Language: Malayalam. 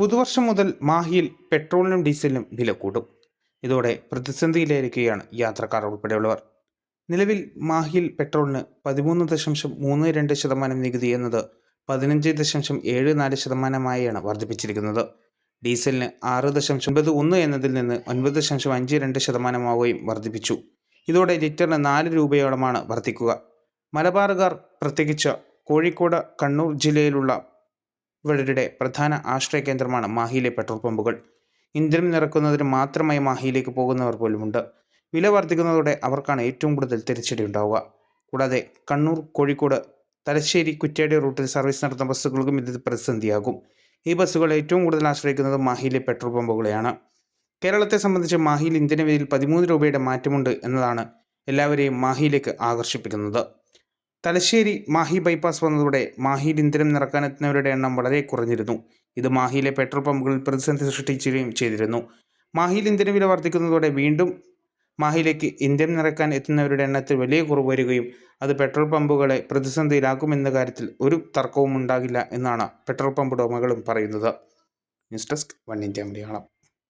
പുതുവർഷം മുതൽ മാഹിയിൽ പെട്രോളിനും ഡീസലിനും വില കൂടും. ഇതോടെ പ്രതിസന്ധിയിലായിരിക്കുകയാണ് യാത്രക്കാർ ഉൾപ്പെടെയുള്ളവർ. നിലവിൽ മാഹിയിൽ പെട്രോളിന് പതിമൂന്ന് ദശാംശം മൂന്ന് രണ്ട് ശതമാനം നികുതി എന്നത് പതിനഞ്ച് ദശാംശം ഏഴ് നാല് ശതമാനമായാണ് വർദ്ധിപ്പിച്ചിരിക്കുന്നത്. ഡീസലിന് ആറ് ദശാംശം ഒൻപത് ഒന്ന് എന്നതിൽ നിന്ന് ഒൻപത് ദശാംശം അഞ്ച് രണ്ട് ശതമാനമാവുകയും വർദ്ധിപ്പിച്ചു. ഇതോടെ ലിറ്ററിന് നാല് രൂപയോളമാണ് വർദ്ധിക്കുക. മലബാറുകാർ പ്രത്യേകിച്ച് കോഴിക്കോട് കണ്ണൂർ ജില്ലയിലുള്ള ഇവരുടെ പ്രധാന ആശ്രയ കേന്ദ്രമാണ് മാഹിയിലെ പെട്രോൾ പമ്പുകൾ. ഇന്ധനം നിറക്കുന്നതിന് മാത്രമായി മാഹിയിലേക്ക് പോകുന്നവർ പോലുമുണ്ട്. വില വർദ്ധിക്കുന്നതോടെ അവർക്കാണ് ഏറ്റവും കൂടുതൽ തിരിച്ചടി ഉണ്ടാവുക. കൂടാതെ കണ്ണൂർ കോഴിക്കോട് തലശ്ശേരി കുറ്റ്യാടി റൂട്ടിൽ സർവീസ് നടത്തുന്ന ബസ്സുകൾക്കും ഇത് പ്രതിസന്ധിയാകും. ഈ ബസ്സുകൾ ഏറ്റവും കൂടുതൽ ആശ്രയിക്കുന്നത് മാഹിയിലെ പെട്രോൾ പമ്പുകളെയാണ്. കേരളത്തെ സംബന്ധിച്ച് മാഹിയിൽ ഇന്ധനവിലയിൽ പതിമൂന്ന് രൂപയുടെ മാറ്റമുണ്ട് എന്നതാണ് എല്ലാവരെയും മാഹിയിലേക്ക് ആകർഷിപ്പിക്കുന്നത്. തലശ്ശേരി മാഹി ബൈപ്പാസ് വന്നതോടെ മാഹിയിൽ ഇന്ധനം നിറക്കാനെത്തുന്നവരുടെ എണ്ണം വളരെ കുറഞ്ഞിരുന്നു. ഇത് മാഹിയിലെ പെട്രോൾ പമ്പുകളിൽ പ്രതിസന്ധി സൃഷ്ടിക്കുകയും ചെയ്തിരുന്നു. മാഹിയിൽ ഇന്ധനവില വർദ്ധിക്കുന്നതോടെ വീണ്ടും മാഹിയിലേക്ക് ഇന്ധനം നിറക്കാൻ എത്തുന്നവരുടെ എണ്ണത്തിൽ വലിയ കുറവ് വരികയും അത് പെട്രോൾ പമ്പുകളെ പ്രതിസന്ധിയിലാക്കുമെന്ന കാര്യത്തിൽ ഒരു തർക്കവും ഉണ്ടാകില്ല എന്നാണ് പെട്രോൾ പമ്പ് ഉടമകളും പറയുന്നത്. News desk one India Malayalam.